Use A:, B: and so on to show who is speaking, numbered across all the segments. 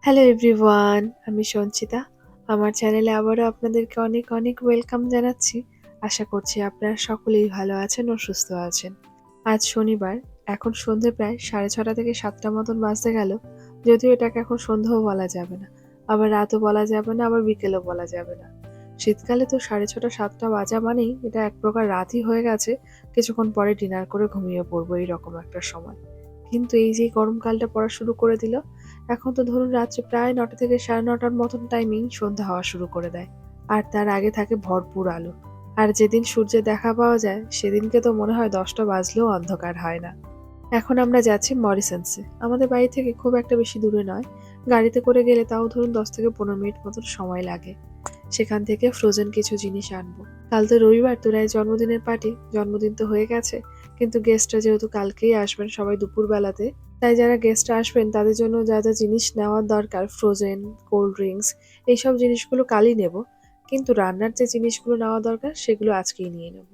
A: Hello everyone আমি সঞ্চিতা। আমার চ্যানেলে আবারও আপনাদেরকে অনেক অনেক ওয়েলকাম জানাচ্ছি। আশা করছি আপনারা সকলেই ভালো আছেন ও সুস্থ আছেন। আজ শনিবার। এখন সন্ধে প্রায় সাড়ে ছটা থেকে সাতটা মতন বাজতে গেল। যদিও এটাকে এখন সন্ধেও বলা যাবে না। আবার রাতও বলা যাবে না আবার বিকেলও বলা যাবে না। শীতকালে তো সাড়ে ছটা সাতটা বাজা মানেই এটা এক প্রকার রাতই হয়ে গেছে। কিছুক্ষণ পরে ডিনার করে ঘুমিয়ে পড়ব এইরকম একটা সময়। কিন্তু এই যে গরমকালটা পড়া শুরু করে দিল, এখন তো ধরুন রাত্রে প্রায় নটা থেকে সাড়ে নটার মতন টাইমিং সন্ধ্যা হওয়া শুরু করে দেয়। আর তার আগে থাকে ভরপুর আলো। আর যেদিন সূর্যের দেখা পাওয়া যায়, সেদিনকে তো মনে হয় দশটা বাজলেও অন্ধকার হয় না। এখন আমরা যাচ্ছি মরিসেন্সে। আমাদের বাড়ি থেকে খুব একটা বেশি দূরে নয়। গাড়িতে করে গেলে তাও ধরুন দশ থেকে পনেরো মিনিট মতন সময় লাগে। সেখান থেকে ফ্রোজেন কিছু জিনিস আনব। কাল তো রবিবার তোরাই জন্মদিনের পার্টি জন্মদিন তো হয়ে গেছে। কিন্তু গেস্টরা যেহেতু কালকেই আসবেন সবাই দুপুর বেলাতে তাই যারা গেস্ট আসবেন, তাদের জন্য যা যা জিনিস নেওয়ার দরকার ফ্রোজেন কোল্ড ড্রিঙ্কস এইসব জিনিসগুলো কালই নেব। কিন্তু রান্নার যে জিনিসগুলো নেওয়া দরকার, সেগুলো আজকেই নিয়ে নেব।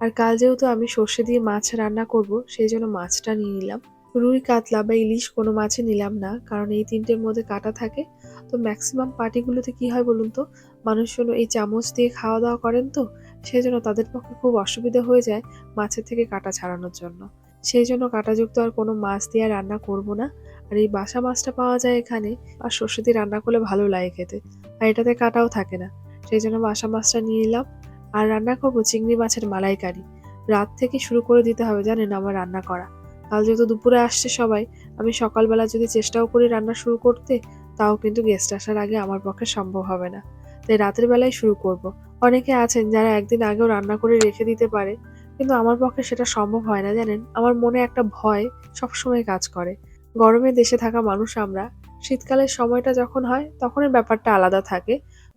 A: আর কাল যেহেতু আমি সর্ষে দিয়ে মাছ রান্না করব, সেই জন্য মাছটা নিয়ে নিলাম। রুই, কাতলা বা ইলিশ কোনো মাছই নিলাম না, কারণ এই তিনটের মধ্যে কাটা থাকে। তো ম্যাক্সিমাম পার্টিগুলোতে কি হয় বলুন তো? মানুষজন এই চামচ দিয়ে খাওয়া দাওয়া করেন তো সেই জন্য তাদের পক্ষে খুব অসুবিধা হয়ে যায় মাছের থেকে কাটা ছাড়ানোর জন্য। সেই জন্য কাঁটাযুক্ত আর কোনো মাছ দিয়ে রান্না করব না। আর এই বাসা মাছটা পাওয়া যায় এখানে, আর সর্ষে দিয়ে রান্না করলে ভালো লাগে খেতে। আর এটাতে কাটাও থাকে না। সেই জন্য বাসা মাছটা নিয়ে নিলাম আর রান্না করব চিংড়ি মাছের মালাইকারি। রাত থেকে শুরু করে দিতে হবে জানেন আমার রান্না করা। কাল যেহেতু দুপুরে আসছে সবাই, আমি সকালবেলা যদি চেষ্টাও করি রান্না শুরু করতে তাও কিন্তু গেস্ট আসার আগে আমার পক্ষে সম্ভব হবে না। তাই রাতের বেলায় শুরু করব। অনেকে আছেন যারা একদিন আগেও রান্না করে রেখে দিতে পারে, কিন্তু আমার পক্ষে সেটা সম্ভব হয় না, জানেন? আমার মনে একটা ভয় সবসময় কাজ করে। গরমে দেশে থাকা মানুষ আমরা, শীতকালের সময়টা যখন হয় তখনের ব্যাপারটা আলাদা থাকে।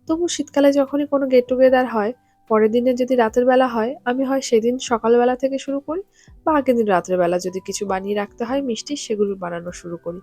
A: তবু শীতকালে যখনই কোনো গেট টুগেদার হয়, পরের দিনে যদি রাতের বেলা হয়, আমি হয় সেদিন সকালবেলা থেকে শুরু করি বা আগের দিন রাতের বেলা যদি কিছু বানিয়ে রাখতে হয় মিষ্টি, সেগুলো বানানো শুরু করি।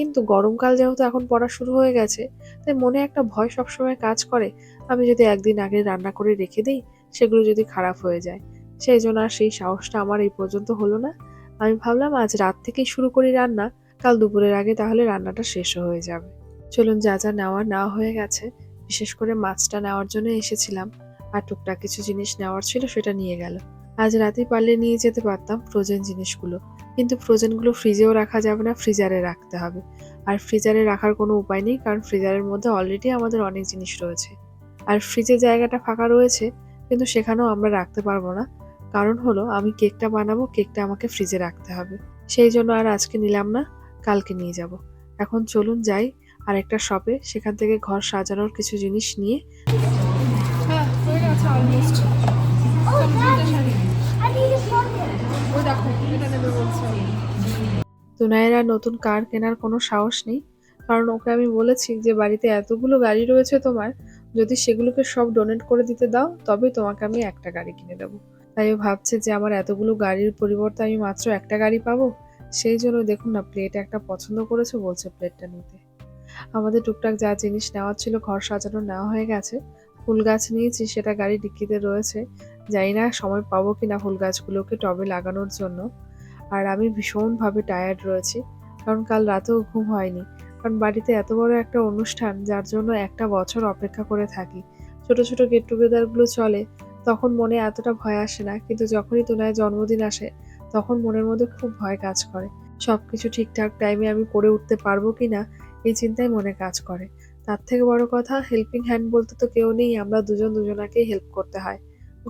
A: কিন্তু গরমকাল যেহেতু এখন পড়া শুরু হয়ে গেছে, তাই মনে একটা ভয় সবসময় কাজ করে। আমি যদি একদিন আগে রান্না করে রেখে দিই, সেগুলো যদি খারাপ হয়ে যায়। সেই জন্য আর সেই সাহসটা আমার এই পর্যন্ত হলো না। আমি ভাবলাম আজ রাত থেকেই শুরু করি রান্না, কাল দুপুরের আগে তাহলে রান্নাটা শেষ হয়ে যাবে। চলুন যা যা নেওয়া নেওয়া হয়ে গেছে, বিশেষ করে মাছটা নেওয়ার জন্য এসেছিলাম। আর টুকটাক কিছু জিনিস নেওয়ার ছিল সেটা নিয়ে গেল। আজ রাতেই পারলে নিয়ে যেতে পারতাম ফ্রোজেন জিনিসগুলো। কিন্তু ফ্রোজেনগুলো ফ্রিজেও রাখা যাবে না, ফ্রিজারে রাখতে হবে। আর ফ্রিজারে রাখার কোনো উপায় নেই, কারণ ফ্রিজারের মধ্যে অলরেডি আমাদের অনেক জিনিস রয়েছে। আর ফ্রিজের জায়গাটা ফাঁকা রয়েছে, কিন্তু সেখানেও আমরা রাখতে পারব না। কারণ হলো, আমি কেকটা বানাবো, কেকটা আমাকে ফ্রিজে রাখতে হবে। সেই জন্য আর আজকে নিলাম না, কালকে নিয়ে যাব। এখন চলুন যাই আর একটা শপে সেখান থেকে ঘর সাজানোর কিছু জিনিস নিয়ে। তুনায়ের আর নতুন কার কেনার কোনো সাহস নেই। কারণ ওকে আমি বলেছি যে, বাড়িতে এতগুলো গাড়ি রয়েছে তোমার, যদি সেগুলোকে সব ডোনেট করে দিতে দাও, তবে তোমাকে আমি একটা গাড়ি কিনে দেবো। তাই ও ভাবছে যে, আমার এতগুলো গাড়ির পরিবর্তে আমি মাত্র একটা গাড়ি পাবো? সেই জন্য দেখুন না প্লেট একটা পছন্দ করেছে, বলছে প্লেটটা নিতে। আমাদের টুকটাক যা জিনিস নেওয়ার ছিল, ঘর সাজানো নেওয়া হয়ে গেছে। ফুল গাছ নিয়েছি, সেটা গাড়ি ডিক্কিতে রয়েছে। জানি না সময় পাবো কিনা ফুল গাছগুলোকে টবে লাগানোর জন্য। আর আমি ভীষণভাবে টায়ার্ড রয়েছি। কারণ কাল রাতেও ঘুম হয়নি। কারণ বাড়িতে এত বড় একটা অনুষ্ঠান, যার জন্য একটা বছর অপেক্ষা করে থাকি। ছোট ছোট গেট টুগেদারগুলো চলে, তখন মনে এতটা ভয় আসে না। কিন্তু যখনই তোনায় জন্মদিন আসে, তখন মনের মধ্যে খুব ভয় কাজ করে। সব কিছু ঠিকঠাক টাইমে আমি করে উঠতে পারব কি না এই চিন্তাই মনে কাজ করে। তার থেকে বড় কথা হেল্পিং হ্যান্ড বলতে তো কেউ নেই, আমরা দুজন দুজনাকেই হেল্প করতে হয়।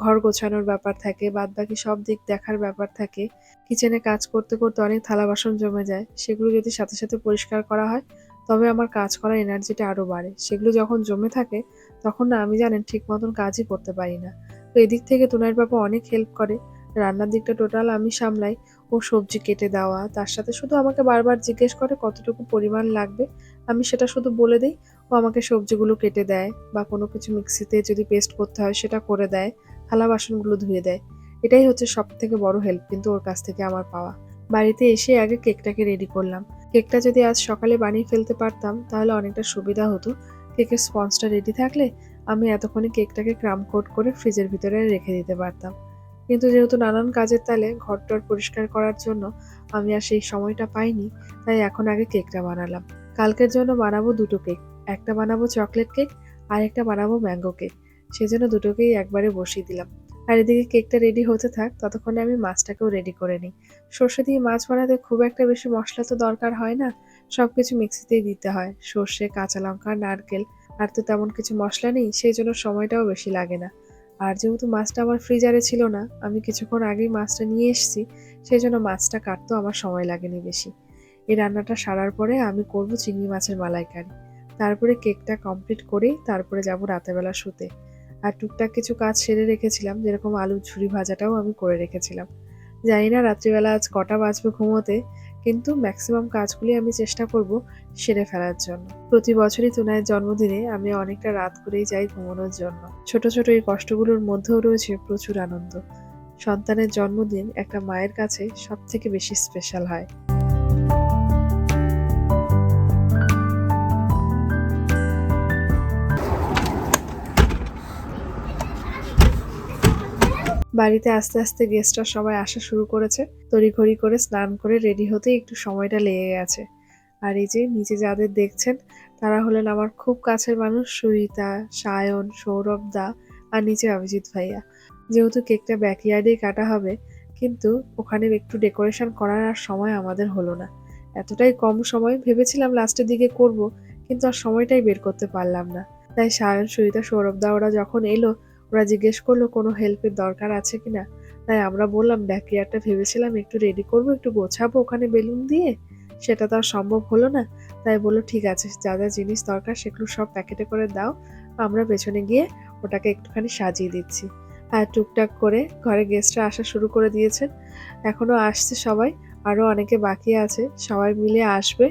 A: ঘর গোছানোর ব্যাপার থাকে বাদ বাকি সব দিক দেখার ব্যাপার থাকে। কিচেনে কাজ করতে করতে অনেক থালা বাসন জমে যায়, সেগুলো যদি সাথে সাথে পরিষ্কার করা হয়, তবে আমার কাজ করার এনার্জিটা আরও বাড়ে। সেগুলো যখন জমে থাকে, তখন না আমি জানেন ঠিক মতন কাজই করতে পারি না। তো এদিক থেকে তোনার বাবা অনেক হেল্প করে। রান্নার দিকটা টোটাল আমি সামলাই, ও সবজি কেটে দেওয়া, তার সাথে শুধু আমাকে বারবার জিজ্ঞেস করে কতটুকু পরিমাণ লাগবে। আমি সেটা শুধু বলে দিই, ও আমাকে সবজিগুলো কেটে দেয় বা কোনো কিছু মিক্সিতে যদি পেস্ট করতে হয় সেটা করে দেয়। থালা বাসনগুলো ধুয়ে দেয়। এটাই হচ্ছে সব থেকে বড় হেল্প কিন্তু ওর কাছ থেকে আমার পাওয়া। বাড়িতে এসে আগে কেকটাকে রেডি করলাম। কেকটা যদি আজ সকালে বানিয়ে ফেলতে পারতাম, তাহলে অনেকটা সুবিধা হতো। কেকের স্পঞ্জটা রেডি থাকলে আমি এতক্ষণে কেকটাকে ক্রাম কোট করে ফ্রিজের ভিতরে রেখে দিতে পারতাম। কিন্তু যেহেতু নানান কাজের তালে ঘরটর পরিষ্কার করার জন্য আমি আর সেই সময়টা পাইনি, তাই এখন আগে কেকটা বানালাম। কালকের জন্য বানাবো দুটো কেক। একটা বানাবো চকলেট কেক আর একটা বানাবো ম্যাঙ্গো কেক সেজন্য দুটোকেই একবারে বসিয়ে দিলাম। আর এদিকে কেকটা রেডি হতে থাক, ততক্ষণে আমি মাছটাকেও রেডি করে নিই। সর্ষে দিয়ে মাছ বানাতে খুব একটা বেশি মশলা তো দরকার হয় না। সব কিছু মিক্সিতেই দিতে হয়। সর্ষে, কাঁচা লঙ্কা, নারকেল, আর তো তেমন কিছু মশলা নেই, সেই জন্য সময়টাও বেশি লাগে না। আর যেহেতু মাছটা আমার ফ্রিজারে ছিল না, আমি কিছুক্ষণ আগেই মাছটা নিয়ে এসেছি, সেই জন্য মাছটা কাটতেও আমার সময় লাগেনি বেশি। এই রান্নাটা সারার পরে আমি করব চিংড়ি মাছের মালাইকারি। তারপরে কেকটা কমপ্লিট করেই তারপরে যাব রাতেবেলা শুতে। আর টুকটাক কিছু কাজ সেরে রেখেছিলাম, যেরকম আলুর ঝুরি ভাজাটাও আমি করে রেখেছিলাম। জানি না রাত্রিবেলা আজ কটা বাজবে ঘুমোতে, কিন্তু ম্যাক্সিমাম কাজগুলি আমি চেষ্টা করব সেরে ফেলার জন্য। প্রতি বছরই তুনায়ের জন্মদিনে আমি অনেকটা রাত করেই যাই ঘুমানোর জন্য। ছোট ছোট এই কষ্টগুলোর মধ্যেও রয়েছে প্রচুর আনন্দ। সন্তানের জন্মদিন একটা মায়ের কাছে সব থেকে বেশি স্পেশাল হয়। বাড়িতে আস্তে আস্তে গেস্টরা সবাই আসা শুরু করেছে। তড়িঘড়ি করে স্নান করে রেডি হতেই একটু সময়টা লেগে গেছে। আর এই যে নিচে যাদের দেখছেন, তারা হলেন আমার খুব কাছের মানুষ সুহিতা, সায়ন, সৌরভ দা আর নিচে অভিজিৎ ভাইয়া। যেহেতু কেকটা ব্যাকইয়ার্ডেই কাটা হবে, কিন্তু ওখানে একটু ডেকোরেশন করার আর সময় আমাদের হলো না। এতটাই কম সময় ভেবেছিলাম লাস্টের দিকে করব, কিন্তু আর সময়টাই বের করতে পারলাম না। তাই সায়ন, সুহিতা, সৌরভ দা ওরা যখন এলো ওরা জিজ্ঞেস করল, কোনো হেল্পের দরকার আছে কিনা তাই আমরা বললাম ব্যাকইয়ার্ডটা ভেবেছিলাম একটু রেডি করব, একটু গোছাবো ওখানে বেলুন দিয়ে। সেটা তো আর সম্ভব হলো না। তাই বলল, ঠিক আছে, যা যা জিনিস দরকার সেগুলো সব প্যাকেটে করে দাও। আমরা পেছনে গিয়ে ওটাকে একটুখানি সাজিয়ে দিচ্ছি। আর টুকটাক করে ঘরে গেস্টরা আসা শুরু করে দিয়েছেন। এখনও আসছে সবাই আরও অনেকে বাকি আছে, সবাই মিলে আসবে।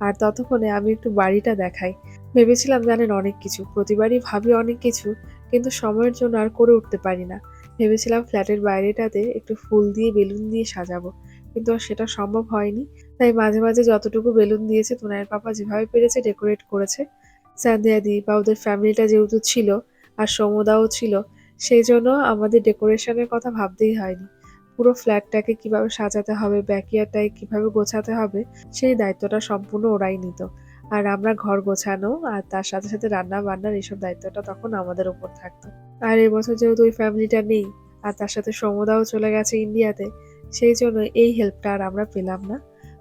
A: আর ততক্ষণে আমি একটু বাড়িটা দেখাই। ভেবেছিলাম জানেন অনেক কিছু, প্রতিবারই ভাবি অনেক কিছু। কিন্তু সময়ের জন্য আর করে উঠতে পারি না। ভেবেছিলাম ফ্ল্যাটের বাইরেটাতে একটু ফুল দিয়ে বেলুন দিয়ে সাজাবো, কিন্তু সেটা সম্ভব হয়নি। তাই মাঝে মাঝে যতটুকু বেলুন দিয়েছে, তোনায়ের পাপা যেভাবে পেরেছে ডেকোরেট করেছে। সান্ধিয়াদি বা ওদের ফ্যামিলিটা যেহেতু ছিল আর সমুদাও ছিল, সেই জন্য আমাদের ডেকোরেশনের কথা ভাবতেই হয়নি। পুরো ফ্ল্যাটটাকে কীভাবে সাজাতে হবে ব্যাকইয়ার্ডটাকে কীভাবে গোছাতে হবে, সেই দায়িত্বটা সম্পূর্ণ ওরাই নিত। আর আমরা ঘর গোছানো আর তার সাথে সাথে রান্না বান্নার এইসব দায়িত্বটা তখন আমাদের উপর থাকতো। আর এবছর যেহেতু ওই ফ্যামিলিটা নেই আর তার সাথে সমুদাও চলে গেছে ইন্ডিয়াতে, সেই জন্য এই হেল্পটা আর আমরা পেলাম না।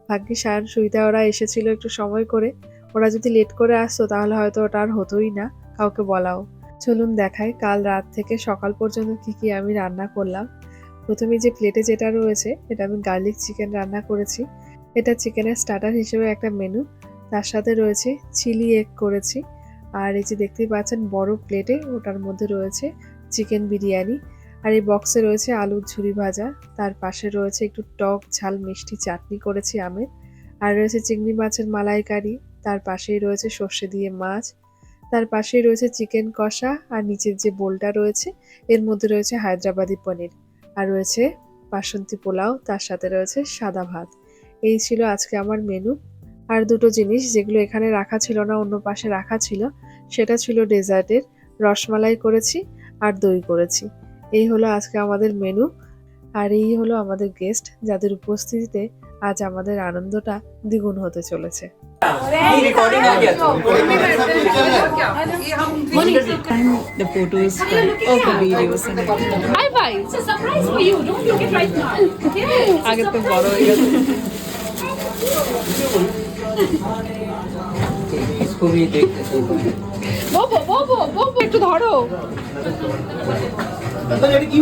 A: ভাগ্যে সায়ন সুবিধা ওরা এসেছিল একটু সময় করে। ওরা যদি লেট করে আসতো তাহলে হয়তো ওটা আর হতোই না, কাউকে বলাও। চলুন দেখাই কাল রাত থেকে সকাল পর্যন্ত কি কি আমি রান্না করলাম। প্রথমে যে প্লেটে যেটা রয়েছে, এটা আমি গার্লিক চিকেন রান্না করেছি। এটা চিকেনের স্টার্টার হিসেবে একটা মেনু তার সাথে রয়েছে চিলি এগ করেছি। আর এই যে দেখতেই পাচ্ছেন, বড় প্লেটে ওটার মধ্যে রয়েছে চিকেন বিরিয়ানি। আর এই বক্সে রয়েছে আলুর ঝুরি ভাজা। তার পাশে রয়েছে একটু টক ঝাল মিষ্টি চাটনি করেছি আমের আর রয়েছে চিংড়ি মাছের মালাইকারি। তার পাশেই রয়েছে সর্ষে দিয়ে মাছ। তার পাশেই রয়েছে চিকেন কষা। আর নিচের যে বোলটা রয়েছে, এর মধ্যে রয়েছে হায়দ্রাবাদি পনির। আর রয়েছে বাসন্তী পোলাও। তার সাথে রয়েছে সাদা ভাত। এই ছিল আজকে আমার মেনু আর দুটো জিনিস যেগুলো এখানে রাখা ছিল না অন্য পাশে রাখা ছিল সেটা ছিল ডেজার্টের রসমালাই করেছি আর দই করেছি। এই হলো আজকে আমাদের মেনু আর এই হলো আমাদের গেস্ট যাদের উপস্থিতিতে আজ আমাদের আনন্দটা দ্বিগুণ হতে চলেছে।
B: আগে তো বড় হয়ে গেছে।
C: একটু ধরো।
D: কি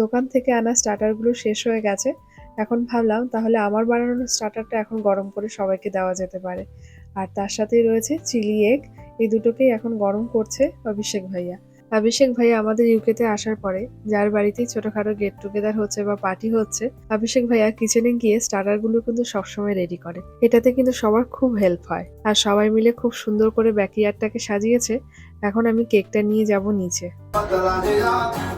A: দোকান থেকে আনা স্টার্টারগুলো শেষ হয়ে গেছে। এখন ভাবলাম তাহলে আমার বানানো স্টার্টারটা এখন গরম করে সবাইকে দেওয়া যেতে পারে। আর তার সাথেই রয়েছে চিলি এগ। এই দুটোকেই এখন গরম করছে অভিষেক ভাইয়া। অভিষেক ভাই আমাদের ইউকেতে আসার পরে, যার বাড়িতেই ছোটখাটো গেট টুগেদার হচ্ছে বা পার্টি হচ্ছে, অভিষেক ভাইয়া কিচেনে গিয়ে স্টার্টারগুলো কিন্তু সবসময় রেডি করে। এটাতে কিন্তু সবার খুব হেল্প হয়। আর সবাই মিলে খুব সুন্দর করে ব্যাকইয়ার্ডটাকে সাজিয়েছে। এখন আমি কেকটা নিয়ে যাব নিচে
E: ਪਤਲਾ ਜਿਹਾ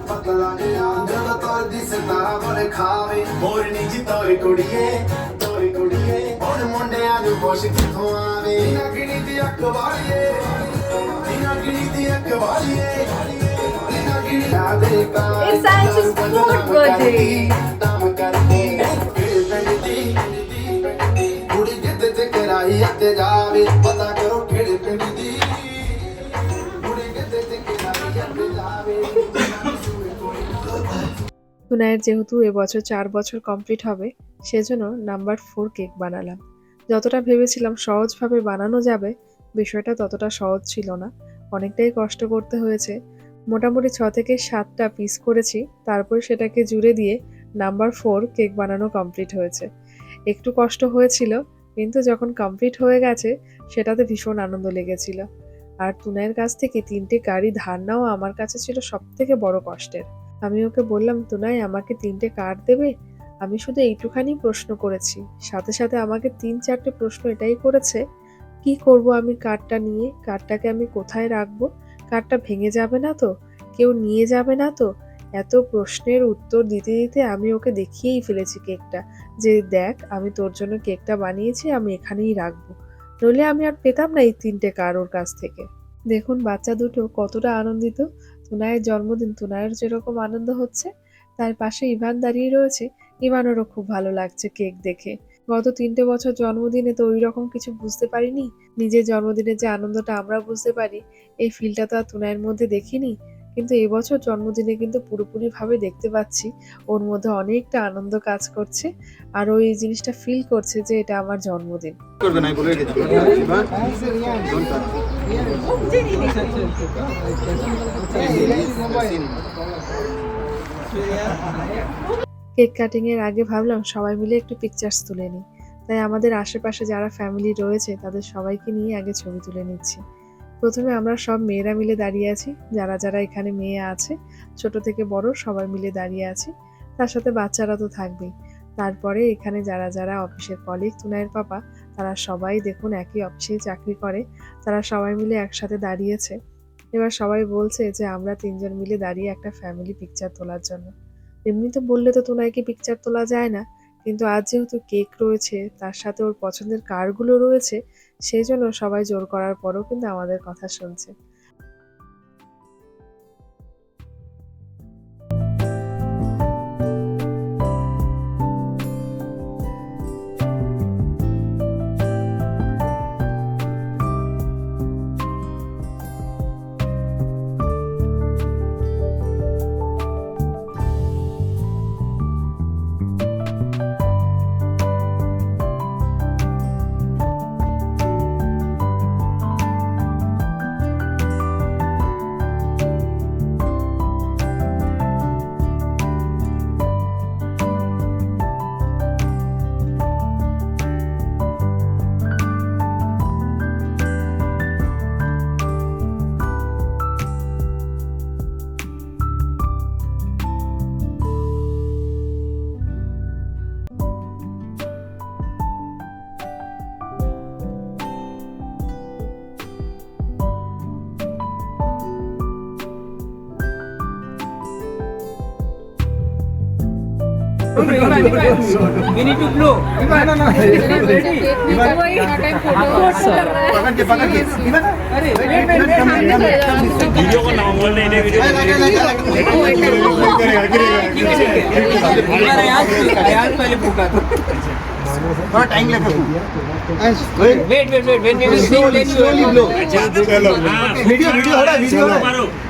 E: ਪਤਲਾ ਜਿਹਾ ਜਦੋਂ ਤੁਰਦੀ ਸਿਤਾਰਾ ਬੋਲੇ ਖਾਵੇ ਮੋਰਨੀ ਜੀ
A: তুনায়ের যেহেতু এবছর চার বছর কমপ্লিট হবে, সেজন্য নাম্বার ফোর কেক বানালাম। যতটা ভেবেছিলাম সহজভাবে বানানো যাবে, বিষয়টা ততটা সহজ ছিল না। অনেকটাই কষ্ট করতে হয়েছে। মোটামুটি ছ থেকে সাতটা পিস করেছি, তারপর সেটাকে জুড়ে দিয়ে নাম্বার ফোর কেক বানানো কমপ্লিট হয়েছে। একটু কষ্ট হয়েছিল, কিন্তু যখন কমপ্লিট হয়ে গেছে, সেটাতে ভীষণ আনন্দ লেগেছিল। আর তুনায়ের কাছ থেকে তিনটে গাড়ি ধার নেওয়া আমার কাছে ছিল সব থেকে বড় কষ্টের। আমি ওকে বললাম, তুনাই আমাকে তিনটে কার্ড দেবে? আমি শুধু এইটুখানি প্রশ্ন করেছি। সাথে সাথে আমাকে তিন চারটে প্রশ্ন এটাই করেছে, কি করব আমি কার্ডটা নিয়ে? কার্ডটাকে আমি কোথায় রাখব? কার্ডটা ভেঙে যাবে না তো? কেউ নিয়ে যাবে না তো? এত প্রশ্নের উত্তর দিতে দিতে আমি ওকে দেখিয়েই ফেলেছি কেকটা যে দেখ, আমি তোর জন্য কেকটা বানিয়েছি, আমি এখানেই রাখব। নইলে আমি আর পেতাম না এই তিনটে কার ওর কাছ থেকে। দেখুন, বাচ্চা দুটো কতটা আনন্দিত। তুনায়ের জন্মদিন তুনায়ের যেরকম আনন্দ হচ্ছে তার পাশে ইভান দাঁড়িয়ে রয়েছে। ইভানেরও খুব ভালো লাগছে কেক দেখে। গত তিনটে বছর জন্মদিনে তো ওই রকম কিছু বুঝতে পারিনি। নিজের জন্মদিনের যে আনন্দটা আমরা বুঝতে পারি এই ফিলটা তো আর তুনায়ের মধ্যে দেখিনি। কিন্তু এবছর জন্মদিনে কিন্তু পুরোপুরি ভাবে দেখতে পাচ্ছি ওর মধ্যে অনেকটা আনন্দ কাজ করছে আর ও এই জিনিসটা ফিল করছে যে এটা আমার জন্মদিন।
D: করবে না বলে রেখেছি।
A: কেক কাটিং এর আগে ভাবলাম সবাই মিলে একটু পিকচার্স তুলে নিই। তাই আমাদের আশেপাশে যারা ফ্যামিলি রয়েছে, তাদের সবাইকে নিয়ে আগে ছবি তুলে নিচ্ছি। প্রথমে আমরা সব মেয়েরা মিলে দাঁড়িয়ে আছি। যারা যারা এখানে মেয়ে আছে, ছোট থেকে বড় সবাই মিলে দাঁড়িয়ে আছি। তার সাথে বাচ্চারা তো থাকবেই। তারপরে এখানে যারা যারা অফিসের কলিগ তুনায়ের পাপা, তারা সবাই দেখুন একই অফিসেই চাকরি করে। তারা সবাই মিলে একসাথে দাঁড়িয়েছে। এবার সবাই বলছে যে, আমরা তিনজন মিলে দাঁড়িয়ে একটা ফ্যামিলি পিকচার তোলার জন্য। এমনিতে বললে তো তোনাইকে পিকচার তোলা যায় না, কিন্তু আজ যেহেতু কেক রয়েছে, তার সাথে ওর পছন্দের কারগুলো রয়েছে, সেই জন্য সবাই জোর করার পরও কিন্তু আমাদের কথা শুনছে।
F: We need to blow. No, no, no.
G: Video को नाम बोल रहे
F: पहले भूखा
D: थोड़ा टाइम लगेगा
F: wait wait wait wait we will slow
D: slowly blow video video हो रहा है वीडियो हो रहा है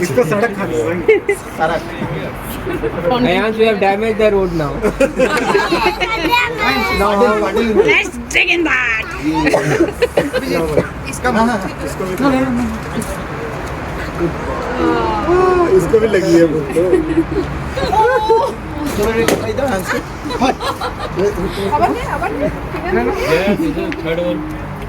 D: इसको सड़क सड़क
F: Ayans, we have damaged the road now.
G: Let's dig in that.
D: इसको भी लगी है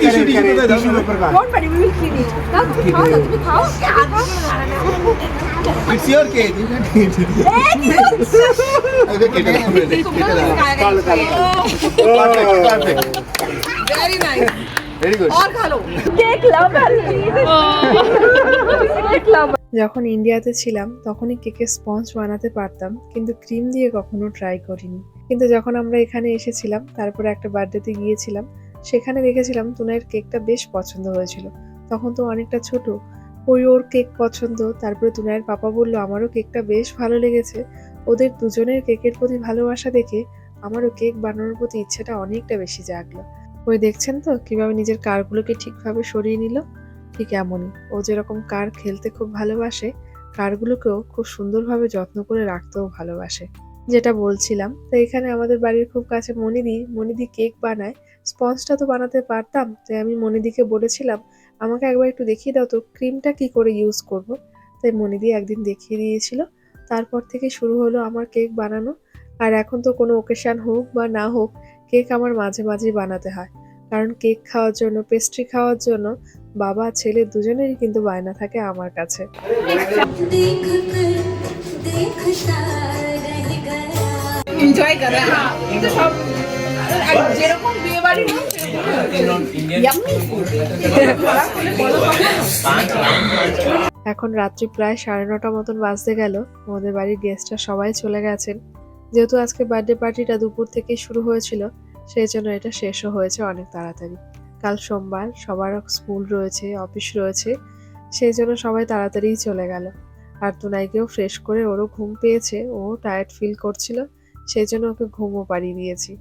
D: टिश्यू टिश्यू दे दो पेपर का
C: Don't worry, we will clean it. ना तुम खाओ ना तुम खाओ
D: इट्स योर केक अबे cake
C: very nice
D: very good
C: और खा लो केक लवर केक लवर
A: যখন ইন্ডিয়াতে ছিলাম তখনই কেকের স্পঞ্জ বানাতে পারতাম কিন্তু ক্রিম দিয়ে কখনো ট্রাই করিনি কিন্তু যখন আমরা এখানে এসেছিলাম তারপরে একটা বার্থডেতে গিয়েছিলাম সেখানে দেখেছিলাম তুনাইয়ের কেকটা বেশ পছন্দ হয়েছিল। তখন তো অনেকটা ছোট, ওই ওর কেক পছন্দ। তারপরে তুনাইয়ের পাপা বলল, আমারও কেকটা বেশ ভালো লেগেছে। ওদের দুজনের কেকের প্রতি ভালোবাসা দেখে আমারও কেক বানানোর প্রতি ইচ্ছেটা অনেকটা বেশি জাগলো। ওই দেখছেন তো কীভাবে নিজের কারগুলোকে ঠিকভাবে সরিয়ে নিল? ঠিক এমনই। ও যেরকম কার খেলতে খুব ভালোবাসে, কারগুলোকেও খুব সুন্দরভাবে যত্ন করে রাখতেও ভালোবাসে। যেটা বলছিলাম। তো এখানে আমাদের বাড়ির খুব কাছে মনিদি মনিদি কেক বানায়। স্পঞ্জটা তো বানাতে পারতাম তাই আমি মনিদিকে বলেছিলাম আমাকে একবার একটু দেখিয়ে দাও তো ক্রিমটা কি করে ইউজ করব। তাই মনিদি একদিন দেখিয়ে দিয়েছিল তারপর থেকে শুরু হলো আমার কেক বানানো আর এখন তো কোনো ওকেশান হোক বা না হোক কেক আমার মাঝে মাঝেই বানাতে হয় কারণ কেক খাওয়ার জন্য পেস্ট্রি খাওয়ার জন্য বাবা ছেলে দুজনেরই কিন্তু বায়না থাকে আমার কাছে
C: এনজয় করা যেরকম
A: এখন রাত্রি প্রায় সাড়ে নটা মতন বাজতে গেল। আমাদের বাড়ির গেস্টরা সবাই চলে গেছেন। যেহেতু আজকে বার্থডে পার্টিটা দুপুর থেকেই শুরু হয়েছিল, সেই জন্য এটা শেষও হয়েছে অনেক তাড়াতাড়ি। কাল সোমবার সবার স্কুল রয়েছে অফিস রয়েছে, সেই জন্য সবাই তাড়াতাড়িই চলে গেল। আর তুনাইকেও ফ্রেশ করে ওরও ঘুম পেয়েছে, ও টায়ার্ড ফিল করছিল, সেই জন্য ওকে ঘুমও পাড়িয়ে দিয়েছি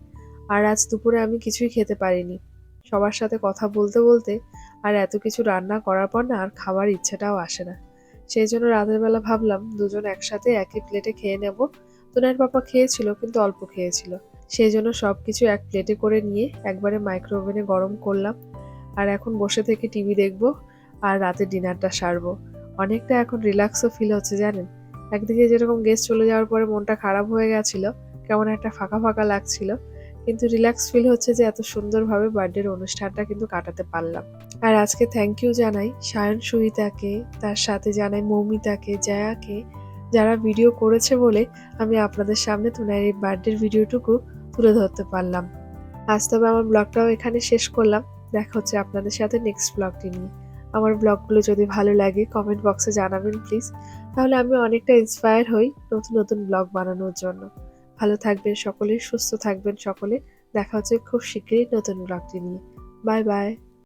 A: আর আজ দুপুরে আমি কিছুই খেতে পারিনি। সবার সাথে কথা বলতে বলতে আর এত কিছু রান্না করার পর না আর খাবার ইচ্ছেটাও আসে না। সেই জন্য রাতের বেলা ভাবলাম, দুজন একসাথে একই প্লেটে খেয়ে নেব। তোনার পাপা খেয়েছিল, কিন্তু অল্প খেয়েছিল। সেই জন্য সব কিছু এক প্লেটে করে নিয়ে একবারে মাইক্রো ওভেনে গরম করলাম। আর এখন বসে থেকে টিভি দেখব আর রাতে ডিনারটা সারবো। অনেকটা এখন রিল্যাক্সও ফিল হচ্ছে, জানেন? একদিকে যেরকম গেস্ট চলে যাওয়ার পরে মনটা খারাপ হয়ে গেছিল, কেমন একটা ফাঁকা ফাঁকা লাগছিল। কিন্তু রিল্যাক্স ফিল হচ্ছে যে এত সুন্দরভাবে বার্থডের অনুষ্ঠানটা কিন্তু কাটাতে পারলাম। আর আজকে থ্যাংক ইউ জানাই সায়ন সুহিতাকে তার সাথে জানাই মৌমিতাকে, জয়াকে, যারা ভিডিও করেছে বলে আমি আপনাদের সামনে তোনার এই বার্থডের ভিডিওটুকু তুলে ধরতে পারলাম। আজ তবে আমার ব্লগটাও এখানে শেষ করলাম। দেখা হচ্ছে আপনাদের সাথে নেক্সট ব্লগটি নিয়ে। আমার ব্লগগুলো যদি ভালো লাগে কমেন্ট বক্সে জানাবেন প্লিজ তাহলে আমি অনেকটা ইন্সপায়ার হই নতুন নতুন ব্লগ বানানোর জন্য। ভালো থাকবেন সকলে, সুস্থ থাকবেন সকলে। দেখা হচ্ছে খুব শীঘ্রই নতুন ব্লগটি নিয়ে। Bye bye